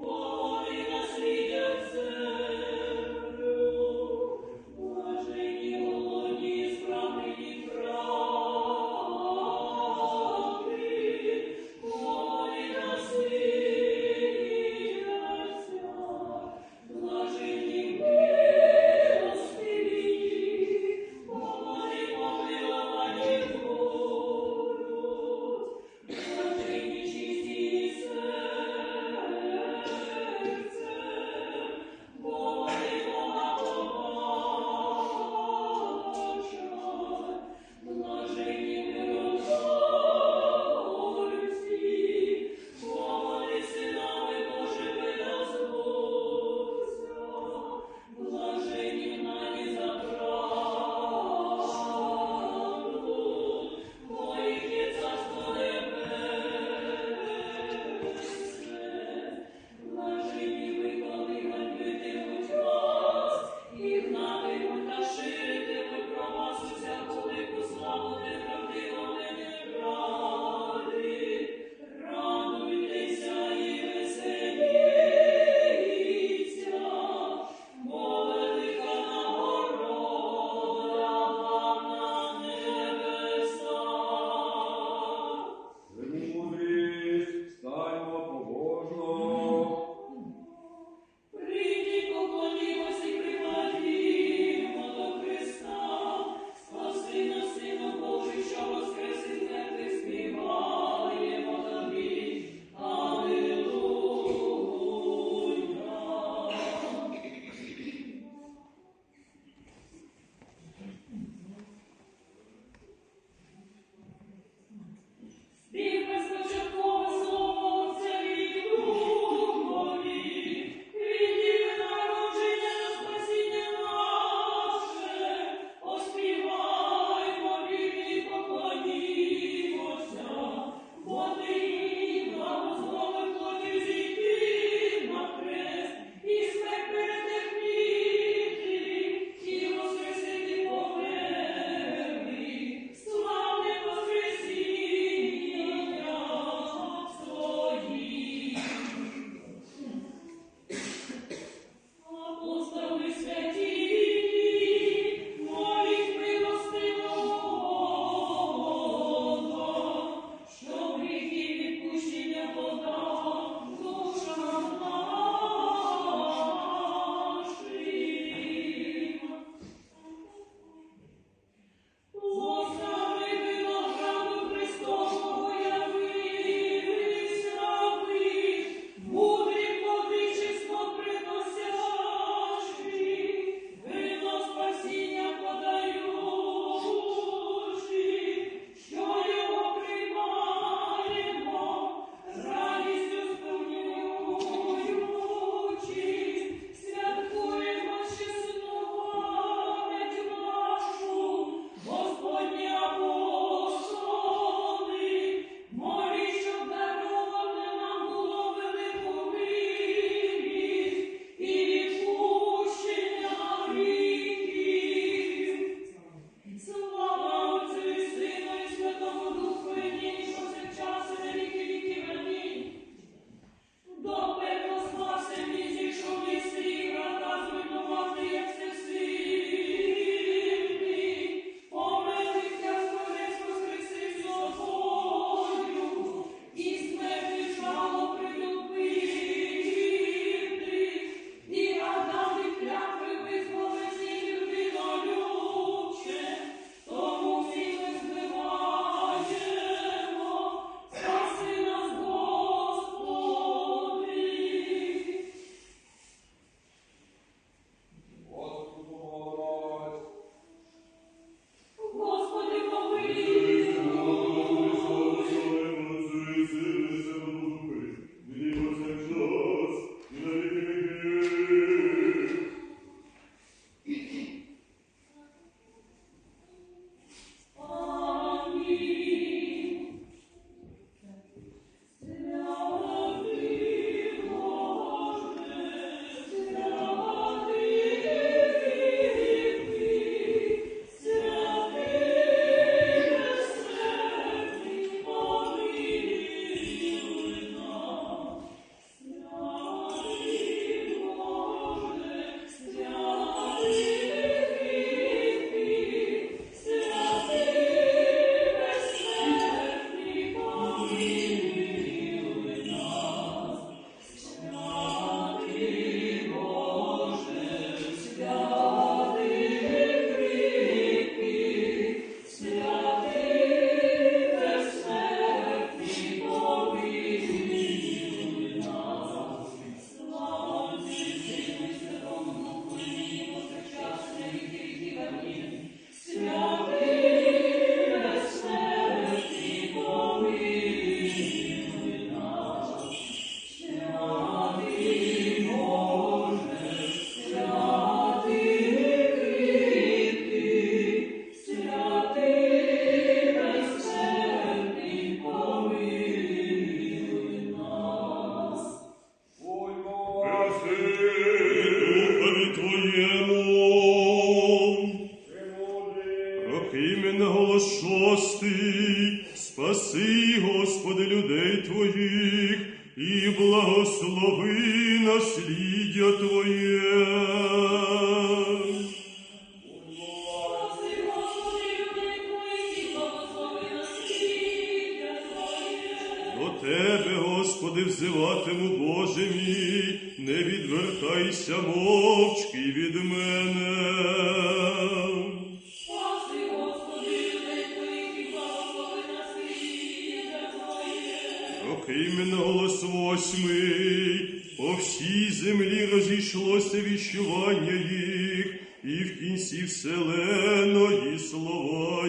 Voli nas vidas Тебе, Господи, взиватиму, Боже мій, не відвертайся мовчки від мене. Спаси, Господи. Роки мене голос восьмий, по всій землі розійшлося віщування їх, і в кінці вселеної слова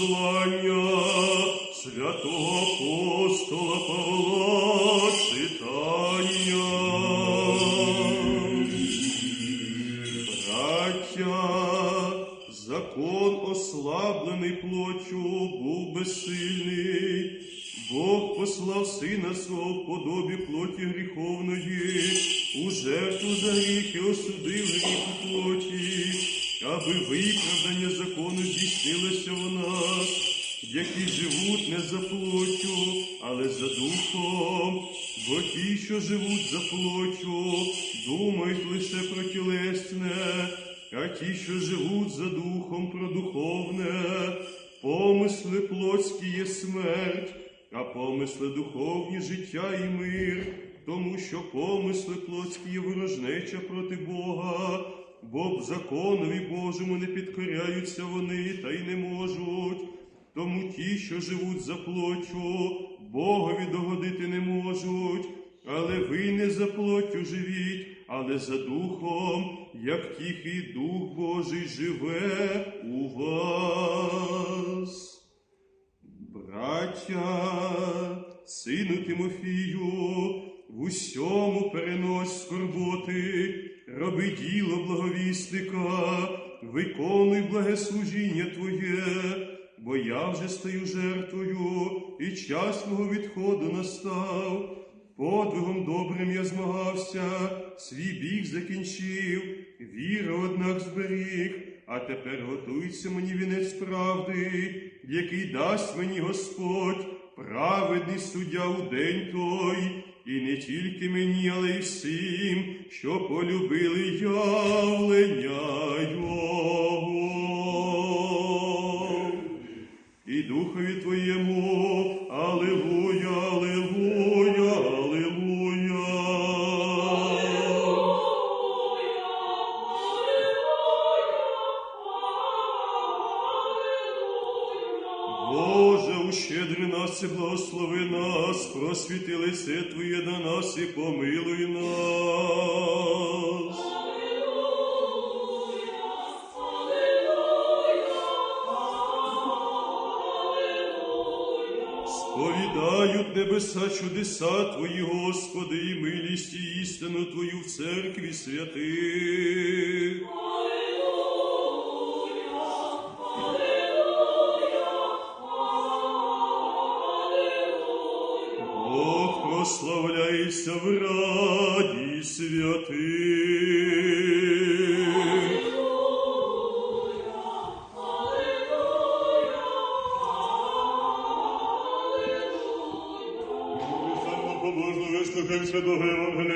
послання святого які живуть не за плоттю, але за духом, бо ті, що живуть за плоттю, думають лише про тілесне, а ті, що живуть за духом, про духовне, помисли плотські є смерть, а помисли духовні життя і мир, тому що помисли плотські є ворожнеча проти Бога, бо б законові Божому не підкоряються вони та й не можуть. Тому ті, що живуть за плоттю, Богові догодити не можуть, але ви не за плоттю живіть, але за духом, як тихий Дух Божий живе у вас. Браття, сину Тимофію, в усьому перенось скорботи, роби діло благовісника, виконуй благе служіння Твоє, бо я вже стаю жертвою, і час мого відходу настав. Подвигом добрим я змагався, свій біг закінчив, віру, однак зберіг, а тепер готується мені вінець правди, який дасть мені Господь, праведний суддя у день той, і не тільки мені, але й всім, що полюбили явлення Його. Духові Твоєму, Аллилуйя, Аллилуйя, Аллилуйя. Боже, ущедри нас і благослови нас, просвіти лице Твоє на нас і помилуй нас. Небеса чудеса Твої, Господи, і милість і істину Твою в церкві святих. Бог прославляється в раді святих. Sfântului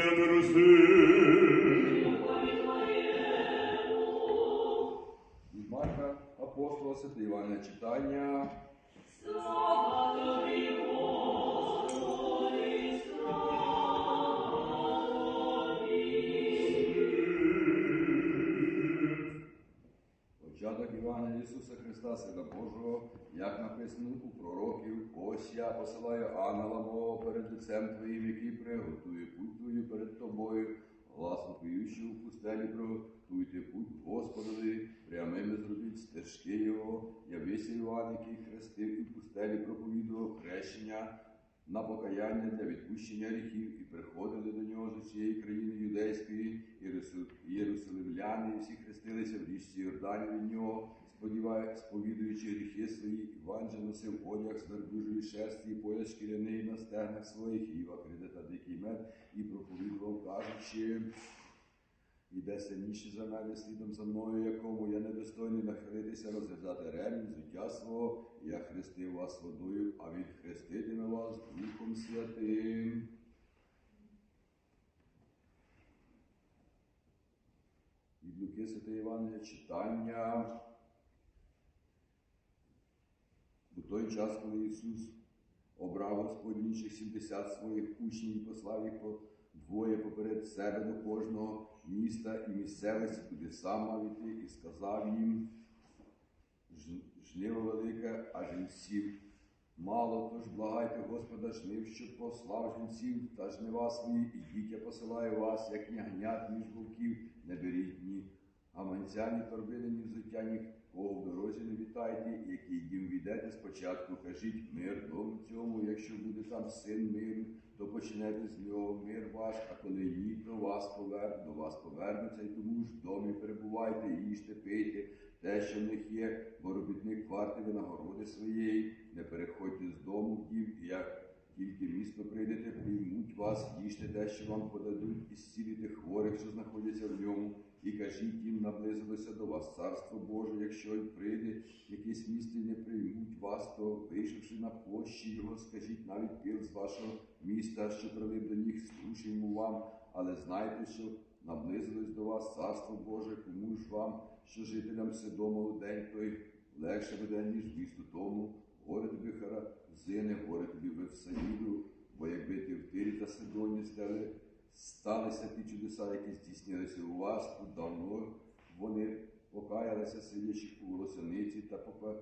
Христа, Сина Божого, як написано у пророків, ось я посилаю ангела мого перед лицем Твоїм, який приготує путь Твою перед тобою, гласно поючи у пустелі, приготуйте путь Господові, прямими зробіть стежки Його, явися Іван, який хрестив і в пустелі проповідував хрещення на покаяння для відпущення гріхів, і приходили до нього з усієї країни юдейської, Єрусу- єрусалимляни, і всі хрестилися в річці Йордані від нього, сподіває, сповідуючи гріхи свої, Іван же носив одяг з верблюжої шерсті, і пояс шкіряний на стегнах своїх, і акриди та дикий мед, і проповідував кажучи, іде сильніший за мене слідом за мною, якому я недостойний нахилитися, розв'язати ремінь взуття свого, я хрестив вас водою, а він хреститиме вас Духом Святим. Від Луки Святої Євангелія читання. У той час, коли Ісус обрав Господь інших 70 своїх учнів і послав їх по двоє поперед себе до кожного міста і місцевості, куди сам мав іти, і сказав їм, «Ж- жниво велике, а жінців мало, тож благайте Господа жнив, щоб послав жінців та жнива свої, і дітя посилає вас, як ягнят між вовків, не беріть ні гаманця, ні торбини, ні взуття, нікого в дорозі не вітайте, який дім війдете спочатку, кажіть мир дому цьому, якщо буде там син миру, то почнете з нього мир ваш, а коли ні, то вас повер, до вас повернуться, і тому ж в домі перебувайте, їжте, пийте, те, що в них є, бо робітник варти винагороди своєї, не переходьте з дому в дім, і як тільки місто прийдете, приймуть вас, їжте те, що вам подадуть, і зціліте хворих, що знаходяться в ньому, і кажіть їм, наблизилося до вас царство Боже, якщо й прийде якесь місто не приймуть вас, то вийшовши на площі його, скажіть навіть пил з вашого міста, що прилив до них, слушаємо вам, але знайте, що наблизилось до вас царство Боже, кому ж вам, що жителям Содому у день той легше буде, ніж місту тому, горе тобі Харазине, горе тобі Вевсаїду, бо якби ти в Тирі та Сидоні стали, сталися ті чудеса, які здійснилися у вас, тут давно вони покаялися, сидячи у волосяниці та попа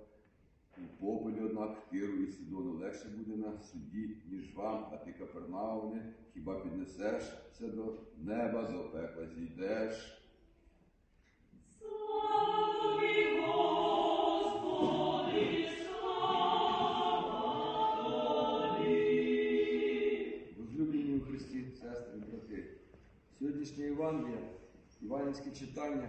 у попелі, однак Тиру і Сидону легше буде на суді, ніж вам, а ти, Капернауне, хіба піднесешся до неба, до пекла зійдеш. Євангеліє, Іванівське читання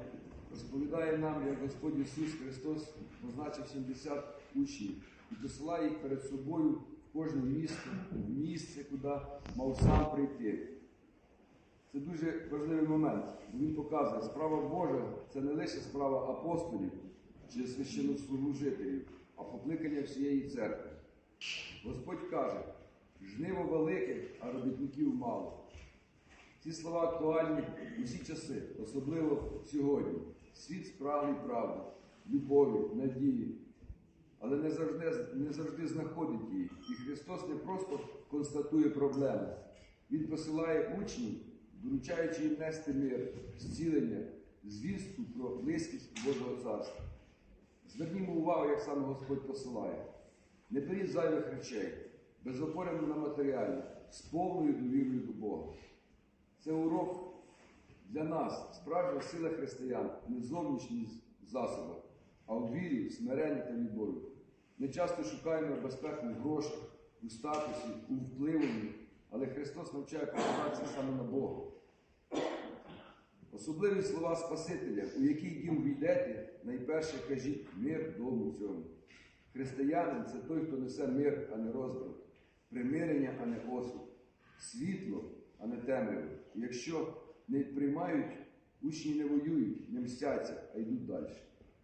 розповідає нам, як Господь Ісус Христос назначив 70 учнів і посилає їх перед собою в кожне місто, в місце, куди мав сам прийти. Це дуже важливий момент. Він показує, справа Божа це не лише справа апостолів чи священнослужителів, а покликання всієї церкви. Господь каже, жниво велике, а робітників мало. Ці слова актуальні усі часи, особливо сьогодні. Світ справний правди, любові, надії, але не завжди, не завжди знаходить її. І Христос не просто констатує проблему. Він посилає учнів, доручаючи їм нести мир, зцілення, звістку про близькість Божого Царства. Звернімо увагу, як саме Господь посилає. Не беріть зайвих речей, безопорено на матеріальне, з повною довірою до Бога. Це урок для нас, справжня сила християн, не в зовнішніх засобах, а у вірі, смиренні та любові. Ми часто шукаємо безпеку в грошах, у статусі, у впливанні, але Христос навчає покладатися саме на Бога. Особливі слова Спасителя, у який дім війдете, найперше кажіть мир дому цьому. Християнин це той, хто несе мир, а не розбрат, примирення, а не осуд, світло, а не темряву. Якщо не приймають, учні не воюють, не мстяться, а йдуть далі.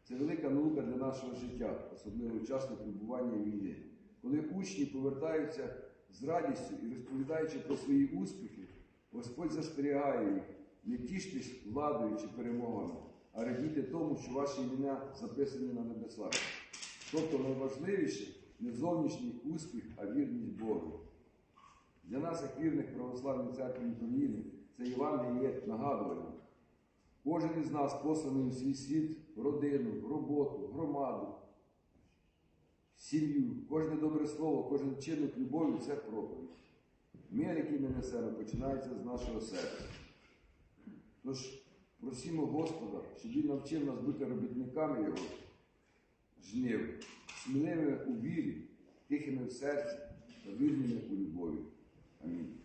Це велика наука для нашого життя, особливо в час випробування війни. Коли учні повертаються з радістю і розповідаючи про свої успіхи, Господь застерігає їх, не тіштесь владою чи перемогами, а радійте тому, що ваші імена записані на небесах. Тобто найважливіше не зовнішній успіх, а вірність Богу. Для нас, як вірних православної церкви України, це Євангеліє є нагадуванням. Кожен із нас посланий у свій світ, родину, роботу, громаду, сім'ю, кожне добре слово, кожен вчинок любові це проповідь. Мир, який ми несемо, починається з нашого серця. Тож просімо Господа, щоб Він навчив нас бути робітниками Його, жнив, сміливими у вірі, тихими в серці та вільними у любові. Амінь.